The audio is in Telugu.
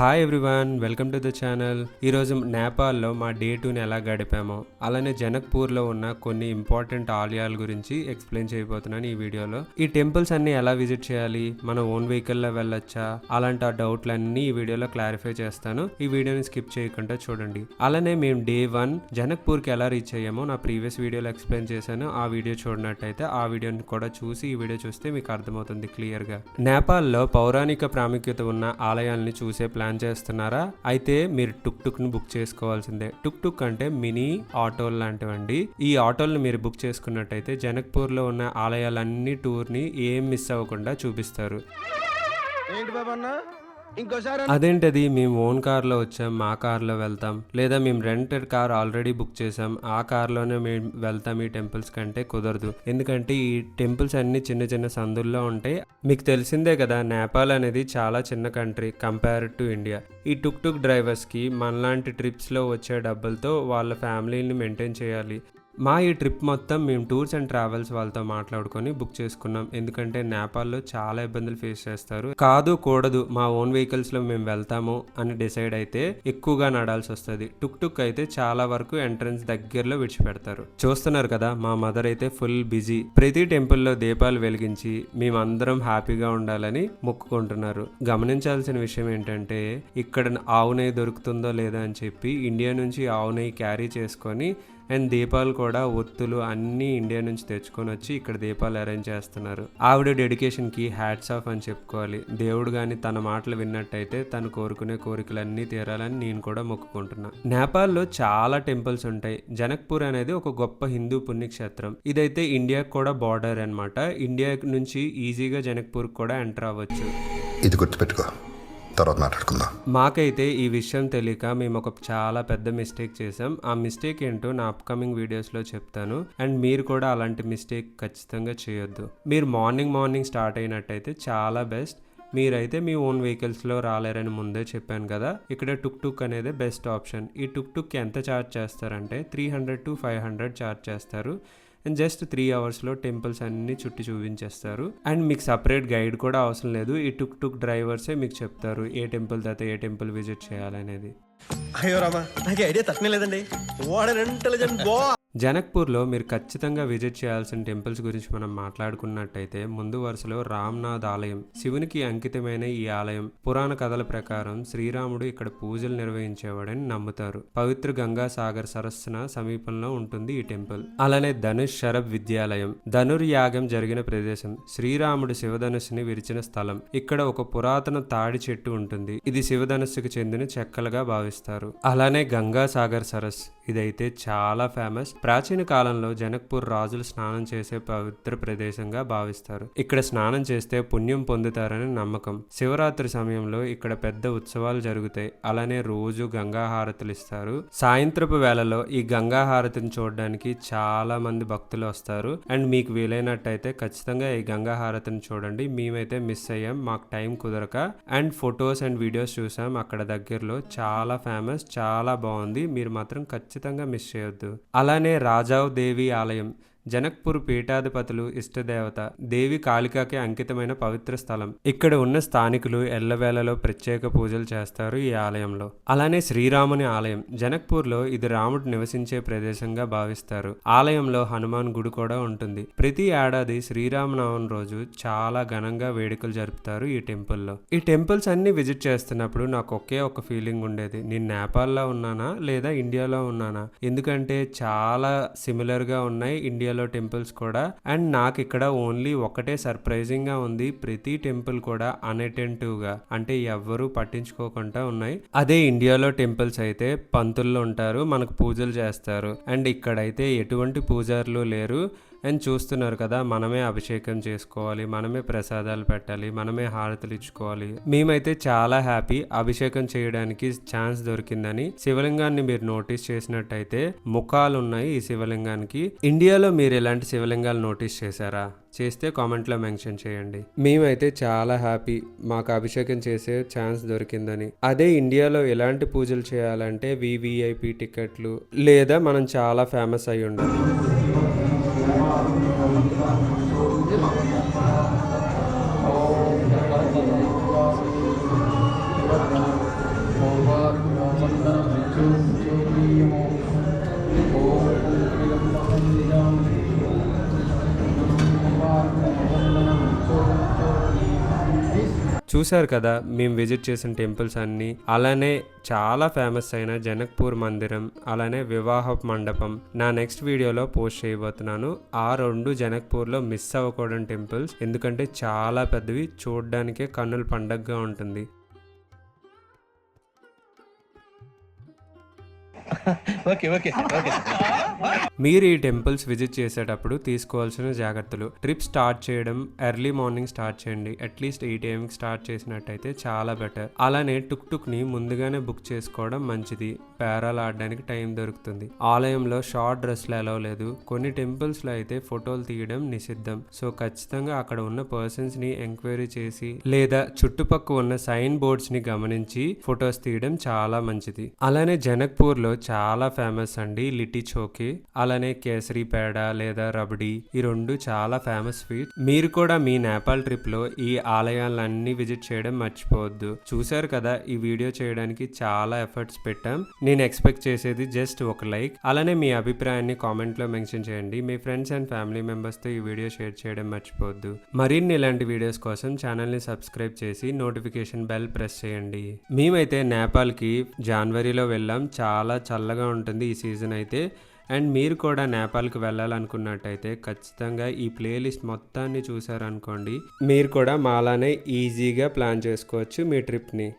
Hi everyone welcome to the channel ఈరోజు నేపాల్లో మా డే టూని ఎలా గడిపామో అలానే జనక్పూర్లో ఉన్న కొన్ని ఇంపార్టెంట్ ఆలయాల గురించి ఎక్స్ప్లెయిన్ చేయబోతున్నాను ఈ వీడియోలో. ఈ టెంపుల్స్ అన్ని ఎలా విజిట్ చేయాలి మన ఓన్ వెహికల్లో వెళ్ళొచ్చా అలాంటి ఆ డౌట్లన్నీ ఈ వీడియోలో క్లారిఫై చేస్తాను. ఈ వీడియోని స్కిప్ చేయకుండా చూడండి. అలానే మేము డే వన్ జనక్పూర్కి ఎలా రీచ్ అయ్యామో నా ప్రీవియస్ వీడియోలో ఎక్స్ప్లెయిన్ చేశాను. ఆ వీడియో చూడనట్టయితే ఆ వీడియోని కూడా చూసి ఈ వీడియో చూస్తే మీకు అర్థమవుతుంది క్లియర్గా. నేపాల్లో పౌరాణిక ప్రాముఖ్యత ఉన్న ఆలయాల్ని చూసే ప్లాన్ చేస్తున్నారా? అయితే మీరు టుక్ టుక్ను బుక్ చేసుకోవాల్సిందే. టుక్ టుక్ అంటే మినీ ఆటోలు లాంటివండి. ఈ ఆటోలను మీరు బుక్ చేసుకున్నట్టయితే జనక్పూర్లో ఉన్న ఆలయాలన్నీ టూర్ని ఏం మిస్ అవ్వకుండా చూపిస్తారు. ఏంటి బాబన్నా? అదేంటది? మేము ఓన్ కార్లో వచ్చాం మా కార్లో వెళ్తాం. లేదా మేము రెంటెడ్ కార్ ఆల్రెడీ బుక్ చేసాం ఆ కార్లోనే మేము వెళ్తాం ఈ టెంపుల్స్ కంటే కుదరదు. ఎందుకంటే ఈ టెంపుల్స్ అన్ని చిన్న చిన్న సందుల్లో ఉంటాయి. మీకు తెలిసిందే కదా నేపాల్ అనేది చాలా చిన్న కంట్రీ కంపేర్ టు ఇండియా. ఈ టుక్ టుక్ డ్రైవర్స్కి మనలాంటి ట్రిప్స్లో వచ్చే డబ్బులతో వాళ్ళ ఫ్యామిలీని మెయింటైన్ చేయాలి. మా ఈ ట్రిప్ మొత్తం మేము టూర్స్ అండ్ ట్రావెల్స్ వాళ్ళతో మాట్లాడుకొని బుక్ చేసుకున్నాం. ఎందుకంటే నేపాల్లో చాలా ఇబ్బందులు ఫేస్ చేస్తారు. కాదు కూడదు మా ఓన్ వెహికల్స్లో మేము వెళ్తాము అని డిసైడ్ అయితే ఎక్కువగా నడాల్సి వస్తుంది. టుక్ టుక్ అయితే చాలా వరకు ఎంట్రన్స్ దగ్గరలో విడిచిపెడతారు. చూస్తున్నారు కదా మా మదర్ అయితే ఫుల్ బిజీ. ప్రతి టెంపుల్లో దీపాలు వెలిగించి మేమందరం హ్యాపీగా ఉండాలని మొక్కుకుంటున్నారు. గమనించాల్సిన విషయం ఏంటంటే ఇక్కడ ఆవు నెయ్యి దొరుకుతుందో లేదా అని చెప్పి ఇండియా నుంచి ఆవు నెయ్యి క్యారీ చేసుకొని అండ్ దీపాలు కూడా ఒత్తులు అన్నీ ఇండియా నుంచి తెచ్చుకొని వచ్చి ఇక్కడ దీపాలు అరేంజ్ చేస్తున్నారు. ఆవిడ డెడికేషన్కి హ్యాట్స్ ఆఫ్ అని చెప్పుకోవాలి. దేవుడు కానీ తన మాటలు విన్నట్టయితే తను కోరుకునే కోరికలన్నీ తీరాలని నేను కూడా మొక్కుకుంటున్నా. నేపాల్లో చాలా టెంపుల్స్ ఉంటాయి. జనక్పూర్ అనేది ఒక గొప్ప హిందూ పుణ్యక్షేత్రం. ఇదైతే ఇండియాకి కూడా బార్డర్ అన్నమాట. ఇండియా నుంచి ఈజీగా జనక్పూర్ కూడా ఎంటర్ అవ్వచ్చు. ఇది గుర్తుపెట్టుకో. తర్వాత మాట్లాడుకుందాం. మాకైతే ఈ విషయం తెలియక మేము ఒక చాలా పెద్ద మిస్టేక్ చేసాం ఆ మిస్టేక్ ఏంటో నా అప్కమింగ్ వీడియోస్లో చెప్తాను. అండ్ మీరు కూడా అలాంటి మిస్టేక్ ఖచ్చితంగా చేయొద్దు. మీరు మార్నింగ్ మార్నింగ్ స్టార్ట్ అయినట్టయితే చాలా బెస్ట్. మీరైతే మీ ఓన్ వెహికల్స్లో రాలేరని ముందే చెప్పాను కదా. ఇక్కడ టుక్ టుక్ అనేది బెస్ట్ ఆప్షన్. ఈ టుక్ టుక్కి ఎంత ఛార్జ్ చేస్తారంటే three hundred to five hundred charge చేస్తారు. అండ్ జస్ట్ త్రీ అవర్స్లో టెంపుల్స్ అన్ని చుట్టి చూపించేస్తారు. అండ్ మీకు సపరేట్ గైడ్ కూడా అవసరం లేదు. ఈ టుక్ టుక్ డ్రైవర్సే మీకు చెప్తారు ఏ టెంపుల్ తర్వాత ఏ టెంపుల్ విజిట్ చేయాలనేది. అయ్యో రామా నాకు ఐడియా తక్కువ లేదండి. వాట్ ఇంటెలిజెంట్ బా జనక్పూర్లో మీరు ఖచ్చితంగా విజిట్ చేయాల్సిన టెంపుల్స్ గురించి మనం మాట్లాడుకున్నట్టయితే ముందు వరుసలో రామ్నాథ్ ఆలయం శివునికి అంకితమైన ఈ ఆలయం పురాణ కథల ప్రకారం శ్రీరాముడు ఇక్కడ పూజలు నిర్వహించేవాడని నమ్ముతారు. పవిత్ర గంగా సాగర్ సరస్సున సమీపంలో ఉంటుంది ఈ టెంపుల్. అలానే ధనుష్ శరబ్ విద్యాలయం ధనుర్యాగం జరిగిన ప్రదేశం శ్రీరాముడు శివధనుస్సుని విరిచిన స్థలం. ఇక్కడ ఒక పురాతన తాడి చెట్టు ఉంటుంది. ఇది శివధనుస్సుకు చెందిన చెక్కలుగా భావిస్తారు. అలానే గంగా సాగర్ సరస్సు. ఇదైతే చాలా ఫేమస్ ప్రాచీన కాలంలో జనక్పూర్ రాజులు స్నానం చేసే పవిత్ర ప్రదేశంగా భావిస్తారు. ఇక్కడ స్నానం చేస్తే పుణ్యం పొందుతారని నమ్మకం. శివరాత్రి సమయంలో ఇక్కడ పెద్ద ఉత్సవాలు జరుగుతాయి. అలానే రోజు గంగా హారతులు ఇస్తారు. సాయంత్రపు వేళలో ఈ గంగా హారతిని చూడడానికి చాలా మంది భక్తులు వస్తారు. అండ్ మీకు వీలైనట్టయితే ఖచ్చితంగా ఈ గంగా హారతిని చూడండి. మేమైతే మిస్ అయ్యాం. మాకు టైం కుదరక. అండ్ ఫొటోస్ అండ్ వీడియోస్ చూసాం. అక్కడ దగ్గరలో చాలా ఫేమస్ చాలా బాగుంది. మీరు మాత్రం ఖచ్చితంగా మిస్ చేయొద్దు. అలానే రాజావ్ దేవి ఆలయం జనక్పూర్ పీఠాధిపతులు ఇష్టదేవత దేవి కాళికాకి అంకితమైన పవిత్ర స్థలం. ఇక్కడ ఉన్న స్థానికులు ఎల్లవేళలో ప్రత్యేక పూజలు చేస్తారు ఈ ఆలయంలో. అలానే శ్రీరాముని ఆలయం. జనక్పూర్లో ఇది రాముడు నివసించే ప్రదేశంగా భావిస్తారు. ఆలయంలో హనుమాన్ గుడి కూడా ఉంటుంది. ప్రతి ఏడాది శ్రీరామనవమి రోజు చాలా ఘనంగా వేడుకలు జరుపుతారు ఈ టెంపుల్లో. ఈ టెంపుల్స్ అన్ని విజిట్ చేస్తున్నప్పుడు నాకు ఒకే ఒక ఫీలింగ్ ఉండేది. నేను నేపాల్లో ఉన్నానా లేదా ఇండియాలో ఉన్నానా? ఎందుకంటే చాలా సిమిలర్గా ఉన్నాయి ఇండియాలో టెంపుల్స్ కూడా. అండ్ నాకు ఇక్కడ ఓన్లీ ఒకటే సర్ప్రైజింగ్గా ఉంది. ప్రతి టెంపుల్ కూడా అన్అటెంటివ్గా అంటే ఎవ్వరూ పట్టించుకోకుండా ఉన్నాయి. అదే ఇండియాలో టెంపుల్స్ అయితే పంతుల్లో ఉంటారు మనకు పూజలు చేస్తారు. అండ్ ఇక్కడైతే ఎటువంటి పూజారులు లేరు. అండ్ చూస్తున్నారు కదా మనమే అభిషేకం చేసుకోవాలి మనమే ప్రసాదాలు పెట్టాలి మనమే హారతులు ఇచ్చుకోవాలి. మేమైతే చాలా హ్యాపీ అభిషేకం చేయడానికి ఛాన్స్ దొరికిందని శివలింగాన్ని మీరు నోటీస్ చేసినట్టయితే ముఖాలు ఉన్నాయి ఈ శివలింగానికి. ఇండియాలో మీరు ఎలాంటి శివలింగాలు నోటీస్ చేశారా? చేస్తే కామెంట్లో మెన్షన్ చేయండి. మేమైతే చాలా హ్యాపీ మాకు అభిషేకం చేసే ఛాన్స్ దొరికిందని. అదే ఇండియాలో ఎలాంటి పూజలు చేయాలంటే వివిఐపి టికెట్లు లేదా మనం చాలా ఫేమస్ అయి ఉండాలి ではまた。చూశారు కదా మేము విజిట్ చేసిన టెంపుల్స్ అన్నీ. అలానే చాలా ఫేమస్ అయిన జనక్పూర్ మందిరం అలానే వివాహ మండపం. నా నెక్స్ట్ వీడియోలో పోస్ట్ చేయబోతున్నాను. ఆ రెండు జనక్పూర్లో మిస్ అవ్వకూడని టెంపుల్స్ ఎందుకంటే చాలా పెద్దవి చూడడానికే కన్నుల పండగగా ఉంటుంది. ఓకే ఓకే ఓకే మీరు ఈ టెంపుల్స్ విజిట్ చేసేటప్పుడు తీసుకోవాల్సిన జాగ్రత్తలు. ట్రిప్ స్టార్ట్ చేయడం ఎర్లీ మార్నింగ్ స్టార్ట్ చేయండి. అట్లీస్ట్ ఎయిట్ ఏఎంకి స్టార్ట్ చేసినట్టయితే చాలా బెటర్. అలానే టుక్ని ముందుగానే బుక్ చేసుకోవడం మంచిది. పేరాలు ఆడడానికి టైం దొరుకుతుంది. ఆలయంలో షార్ట్ డ్రెస్లు అలవ్ లేదు. కొన్ని టెంపుల్స్లో అయితే ఫోటోలు తీయడం నిషిద్ధం. సో ఖచ్చితంగా అక్కడ ఉన్న పర్సన్స్ని ఎంక్వైరీ చేసి లేదా చుట్టుపక్క ఉన్న సైన్ బోర్డ్స్ని గమనించి ఫొటోస్ తీయడం చాలా మంచిది. అలానే జనక్పూర్లో చాలా ఫేమస్ అండి లిట్టి చోకి. అలానే కేసరి పేడ లేదా రబడి ఈ రెండు చాలా ఫేమస్ స్వీట్ మీరు కూడా మీ నేపాల్ ట్రిప్లో ఈ ఆలయాలన్నీ విజిట్ చేయడం మర్చిపోవద్దు. చూశారు కదా ఈ వీడియో చేయడానికి చాలా ఎఫర్ట్స్ పెట్టాం. నేను ఎక్స్పెక్ట్ చేసేది జస్ట్ ఒక లైక్ అలానే మీ అభిప్రాయాన్ని కామెంట్లో మెన్షన్ చేయండి. మీ ఫ్రెండ్స్ అండ్ ఫ్యామిలీ మెంబర్స్తో ఈ వీడియో షేర్ చేయడం మర్చిపోవద్దు. మరిన్ని ఇలాంటి వీడియోస్ కోసం ఛానల్ని సబ్స్క్రైబ్ చేసి నోటిఫికేషన్ బెల్ ప్రెస్ చేయండి. మేమైతే నేపాల్కి జనవరిలో వెళ్ళాం. చాలా చల్లగా ఉంటుంది ఈ సీజన్ అయితే. అండ్ మీరు కూడా నేపాల్కి వెళ్ళాలనుకున్నట్టయితే ఖచ్చితంగా ఈ ప్లేలిస్ట్ మొత్తాన్ని చూసారనుకోండి. మీరు కూడా మాలానే ఈజీగా ప్లాన్ చేసుకోవచ్చు మీ ట్రిప్ని.